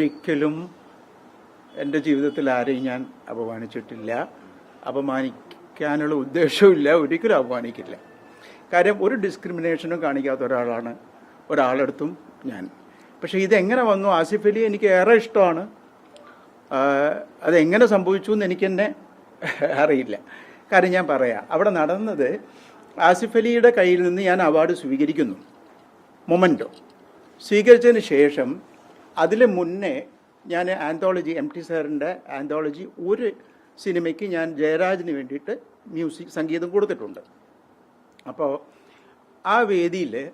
ഒരിക്കലും എന്റെ ജീവിതത്തിൽ ആരെയും ഞാൻ അപമാനിച്ചിട്ടില്ല. അപമാനിക്കാനുള്ള ഉദ്ദേശവുമില്ല ഒരിക്കലും അപമാനിക്കില്ല. കാര്യം ഒരു ഡിസ്ക്രിമിനേഷനും കാണിക്കാത്ത ഒരാളാണ്. ഒരാളെടുത്തും ഞാൻ. പക്ഷേ ഇതെങ്ങനെ വന്നു? ആസിഫ് അലി എനിക്ക് ഏറെ ഇഷ്ടമാണ്. അതെങ്ങനെ സംഭവിച്ചു എന്ന് എനിക്കെന്നെ അറിയില്ല. കാര്യം ഞാൻ പറയാം. അവിടെ നടന്നത് ആസിഫ് അലിയുടെ കയ്യിൽ നിന്ന് ഞാൻ അവാർഡ് സ്വീകരിക്കുന്നു. മൊമെന്റോ സ്വീകരിച്ചതിന് ശേഷം അതിൽ മുന്നേ ഞാൻ ആന്തോളജി എം ടി സാറിന്റെ ആന്തോളജി ഒരു സിനിമയ്ക്ക് ഞാൻ ജയരാജിന് വേണ്ടിയിട്ട് മ്യൂസിക് സംഗീതം കൊടുത്തിട്ടുണ്ട്. അപ്പോൾ ആ വേദിയിൽ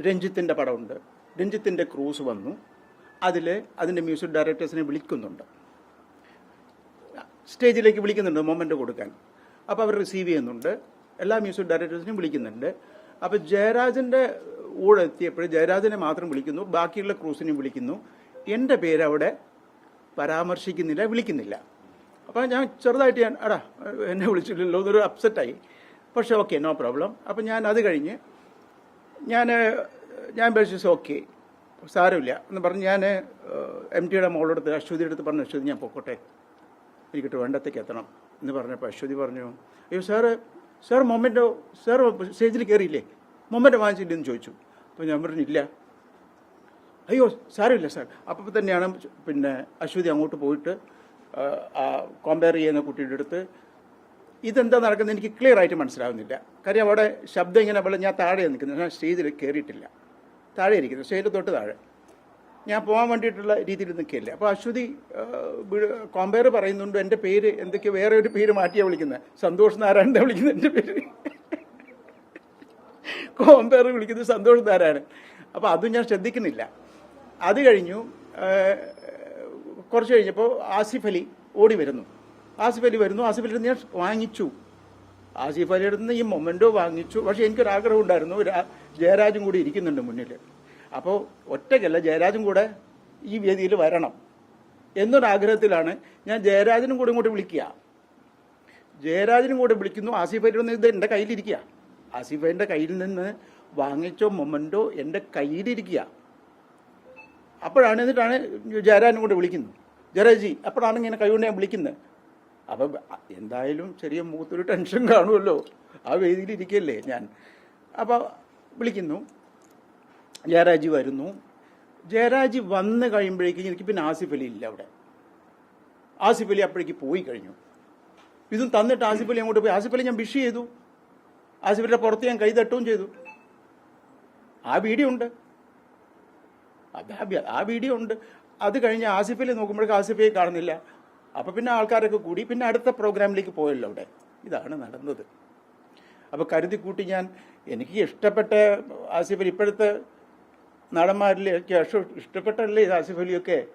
രഞ്ജിത്തിന്റെ പടമുണ്ട്. രഞ്ജിത്തിന്റെ ക്രൂസ് വന്നു. അതിൽ അതിന്റെ മ്യൂസിക് ഡയറക്ടേഴ്സിനെ വിളിക്കുന്നുണ്ട്. സ്റ്റേജിലേക്ക് വിളിക്കുന്നുണ്ട് മൊമെന്റ് കൊടുക്കാൻ. അപ്പോൾ അവർ റിസീവ് ചെയ്യുന്നുണ്ട്. എല്ലാ മ്യൂസിക് ഡയറക്ടേഴ്സിനെയും വിളിക്കുന്നുണ്ട്. അപ്പോൾ ജയരാജന്റെ കൂടെ എത്തിയപ്പോൾ ജയരാജനെ മാത്രം വിളിക്കുന്നു ബാക്കിയുള്ള ക്രൂസിനെയും വിളിക്കുന്നു. എന്റെ പേര് അവിടെ പരാമർശിക്കുന്നില്ല വിളിക്കുന്നില്ല. അപ്പോൾ ഞാൻ ചെറുതായിട്ട് ഞാൻ അടാ എന്നെ വിളിച്ചില്ലല്ലോ എന്നൊരു അപ്സെറ്റായി പക്ഷെ ഓക്കെ നോ പ്രോബ്ലം അപ്പോൾ ഞാൻ അത് കഴിഞ്ഞ് ഞാൻ ഞാൻ വിളിച്ചു ഓക്കെ സാരമില്ല എന്ന് പറഞ്ഞ് ഞാൻ എം ടിയുടെ മോളെടുത്ത് അശ്വതിയുടെ എടുത്ത് പറഞ്ഞു അശ്വതി ഞാൻ പൊക്കോട്ടെ. എനിക്കിട്ട് വേണ്ടത്തേക്ക് എത്തണം എന്ന് പറഞ്ഞപ്പോൾ അശ്വതി പറഞ്ഞു അയ്യോ സാറ് സാർ മൊമെന്റോ സാർ സ്റ്റേജിൽ കയറിയില്ലേ മൊമെന്റോ വാങ്ങിച്ചില്ലെന്ന് ചോദിച്ചു. അപ്പോൾ ഞാൻ പറഞ്ഞില്ല. അയ്യോ സാരമില്ല സാർ. അപ്പോൾ തന്നെയാണ് പിന്നെ അശ്വതി അങ്ങോട്ട് പോയിട്ട് കോമ്പയർ ചെയ്യുന്ന കുട്ടിയുടെ അടുത്ത് ഇതെന്താ നടക്കുന്നത് എനിക്ക് ക്ലിയർ ആയിട്ട് മനസ്സിലാവുന്നില്ല. കാര്യം അവിടെ ശബ്ദം ഇങ്ങനെ വെള്ളം ഞാൻ താഴെ നിൽക്കുന്നത് ഞാൻ സ്റ്റേജിൽ കയറിയിട്ടില്ല. താഴെ ഇരിക്കുന്നത് സ്റ്റേജിൽ തൊട്ട് താഴെ. ഞാൻ പോകാൻ വേണ്ടിയിട്ടുള്ള രീതിയിൽ നിൽക്കില്ല. അപ്പോൾ അശ്വതി കോമ്പയർ പറയുന്നുണ്ട്. എന്റെ പേര് എന്തൊക്കെയോ വേറെ ഒരു പേര് മാറ്റിയാണ് വിളിക്കുന്നത് സന്തോഷ് നാരായണന്റെ വിളിക്കുന്നത് എന്റെ പേര്. കോമ്പയർ വിളിക്കുന്നത് സന്തോഷ് താരാണ് അപ്പോൾ അതും ഞാൻ ശ്രദ്ധിക്കുന്നില്ല. അത് കഴിഞ്ഞു കുറച്ച് കഴിഞ്ഞപ്പോൾ ആസിഫ് അലി ഓടി വരുന്നു. ആസിഫ് അലി വരുന്നു. ആസിഫ് അലി ഞാൻ വാങ്ങിച്ചു. ആസിഫ് അലിയുടെ നിന്ന് ഈ മൊമെന്റോ വാങ്ങിച്ചു. പക്ഷേ എനിക്കൊരു ആഗ്രഹം ഉണ്ടായിരുന്നു ജയരാജും കൂടി ഇരിക്കുന്നുണ്ട് മുന്നിൽ അപ്പോൾ ഒറ്റയ്ക്കല്ല ജയരാജും കൂടെ ഈ വേദിയിൽ വരണം എന്നൊരാഗ്രഹത്തിലാണ് ഞാൻ ജയരാജനും കൂടെ ഇങ്ങോട്ട് വിളിക്കുക. ജയരാജനും കൂടെ വിളിക്കുന്നു. ആസിഫ് അലിയുടെ ഇത് എന്റെ കയ്യിലിരിക്കുക. ആസിഫ് അലിന്റെ കയ്യിൽ നിന്ന് വാങ്ങിച്ച മൊമെന്റോ എന്റെ കയ്യിലിരിക്കുക. അപ്പോഴാണ് എന്നിട്ടാണ് ജയരാനും കൂടെ വിളിക്കുന്നത്. ജയരാജി അപ്പോഴാണ് ഇങ്ങനെ കൈകൊണ്ട് ഞാൻ വിളിക്കുന്നത്. അപ്പം എന്തായാലും ചെറിയ മൂത്തൊരു ടെൻഷൻ കാണുമല്ലോ. ആ വേദിയിൽ ഇരിക്കല്ലേ ഞാൻ. അപ്പോൾ വിളിക്കുന്നു. ജയരാജി വരുന്നു. ജയരാജി വന്ന് കഴിയുമ്പോഴേക്കും എനിക്ക് പിന്നെ ആസിഫ് അലി ഇല്ല അവിടെ. ആസിഫ് അലി അപ്പോഴേക്ക് പോയി കഴിഞ്ഞു. ഇതും തന്നിട്ട് ആസിഫ് അലി അങ്ങോട്ട് പോയി. ആസിഫ് അലി ഞാൻ വിഷ് ചെയ്തു. ആസിഫ് അലിയുടെ പുറത്ത് ഞാൻ കൈ തട്ടുകയും ചെയ്തു. ആ വീഡിയോ ഉണ്ട്. ആ വീഡിയോ ഉണ്ട്. അത് കഴിഞ്ഞ് ആസിഫിൽ നോക്കുമ്പോഴേക്കും നോക്കുമ്പോഴേക്ക് ആസിഫ് കാണുന്നില്ല. അപ്പോൾ പിന്നെ ആൾക്കാരൊക്കെ കൂടി. പിന്നെ അടുത്ത പ്രോഗ്രാമിലേക്ക് പോയല്ലോ അവിടെ. ഇതാണ് നടന്നത്. അപ്പോൾ കരുതി കൂട്ടി ഞാൻ എനിക്ക് ഇഷ്ടപ്പെട്ട ആസിഫലി ഇപ്പോഴത്തെ ഇഷ്ട- ഇഷ്ടപ്പെട്ടല്ലേ ആസിഫ് അലിയൊക്കെ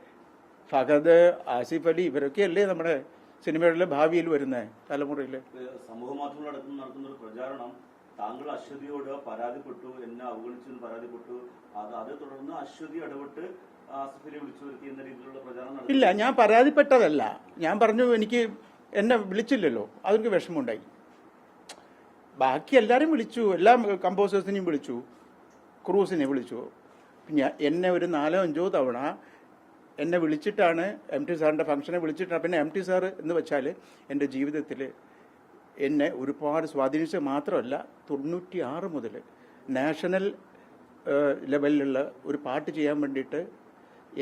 ഫഹദ് ആസിഫ് അലി ഇവരൊക്കെ അല്ലേ നമ്മുടെ സിനിമയുടെ ഭാവിയിൽ വരുന്ന തലമുറയിൽ സമൂഹ മാധ്യമങ്ങളടക്കം നടത്തുന്ന ഒരു പ്രചാരണം താങ്കൾ അശ്വതിയോട് പരാതിപ്പെട്ടു എന്നെ അവഗണിച്ചു പരാതിപ്പെട്ടു. അത് അത് തുടർന്ന് അശ്വതി ഇടപെട്ട് ഇല്ല ഞാൻ പരാതിപ്പെട്ടതല്ല. ഞാൻ പറഞ്ഞു എനിക്ക് എന്നെ വിളിച്ചില്ലല്ലോ. അതെനിക്ക് വിഷമമുണ്ടായി. ബാക്കി എല്ലാവരും വിളിച്ചു. എല്ലാ കമ്പോസേഴ്സിനെയും വിളിച്ചു. ക്രൂസിനെ വിളിച്ചു. ഞാൻ എന്നെ ഒരു നാലോ അഞ്ചോ തവണ എന്നെ വിളിച്ചിട്ടാണ് എം ടി സാറിന്റെ ഫംഗ്ഷനെ വിളിച്ചിട്ടാണ്. പിന്നെ എം ടി സാർ എന്ന് വെച്ചാൽ എന്റെ ജീവിതത്തിൽ എന്നെ ഒരുപാട് സ്വാധീനിച്ചത് മാത്രമല്ല തൊണ്ണൂറ്റി ആറ് മുതൽ നാഷണൽ ലെവലിലുള്ള ഒരു പാട്ട് ചെയ്യാൻ വേണ്ടിയിട്ട്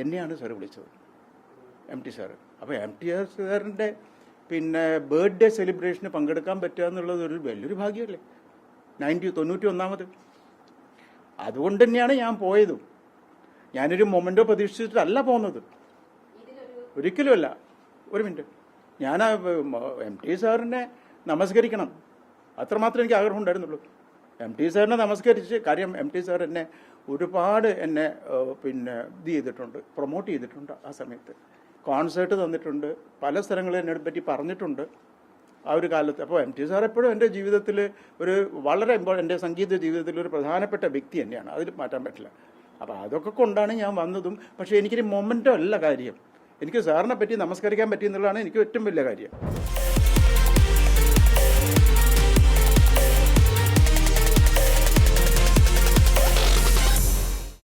എന്നെയാണ് സാർ വിളിച്ചത് എം ടി സാറ്. അപ്പോൾ എം ടി ആർ സാറിന്റെ പിന്നെ ബർത്ത്ഡേ സെലിബ്രേഷന് പങ്കെടുക്കാൻ പറ്റുക എന്നുള്ളത് ഒരു വലിയൊരു ഭാഗ്യമല്ലേ? നയന്റി തൊണ്ണൂറ്റി ഒന്നാമത് അതുകൊണ്ട് തന്നെയാണ് ഞാൻ പോയതും. ഞാനൊരു മൊമെന്റോ പ്രതീക്ഷിച്ചിട്ടല്ല പോകുന്നത്. ഒരിക്കലുമല്ല. ഒരു മിനിറ്റ്. ഞാൻ എം ടി സാറിനെ നമസ്കരിക്കണം. അത്രമാത്രം എനിക്ക് ആഗ്രഹം ഉണ്ടായിരുന്നുള്ളൂ. എം ടി സാറിനെ നമസ്കരിച്ച് കാര്യം എം ടി സാർ എന്നെ ഒരുപാട് എന്നെ പിന്നെ ഇത് ചെയ്തിട്ടുണ്ട് പ്രൊമോട്ട് ചെയ്തിട്ടുണ്ട് ആ സമയത്ത്. കോൺസേർട്ട് തന്നിട്ടുണ്ട് പല സ്ഥലങ്ങളിൽ എന്നെ പറ്റി പറഞ്ഞിട്ടുണ്ട് ആ ഒരു കാലത്ത്. അപ്പോൾ എം ടി സാർ എപ്പോഴും എന്റെ ജീവിതത്തിൽ ഒരു വളരെ ഇമ്പോർട്ടന്റ് എന്റെ സംഗീത ജീവിതത്തിൽ ഒരു പ്രധാനപ്പെട്ട വ്യക്തി തന്നെയാണ്. അതിൽ മാറ്റാൻ പറ്റില്ല. അപ്പോൾ അതൊക്കെ കൊണ്ടാണ് ഞാൻ വന്നതും. പക്ഷേ എനിക്കൊരു മൊമെന്റോ അല്ല കാര്യം. എനിക്ക് സാറിനെ പറ്റി നമസ്കരിക്കാൻ പറ്റിയെന്നുള്ളതാണ് എനിക്ക് ഏറ്റവും വലിയ കാര്യം.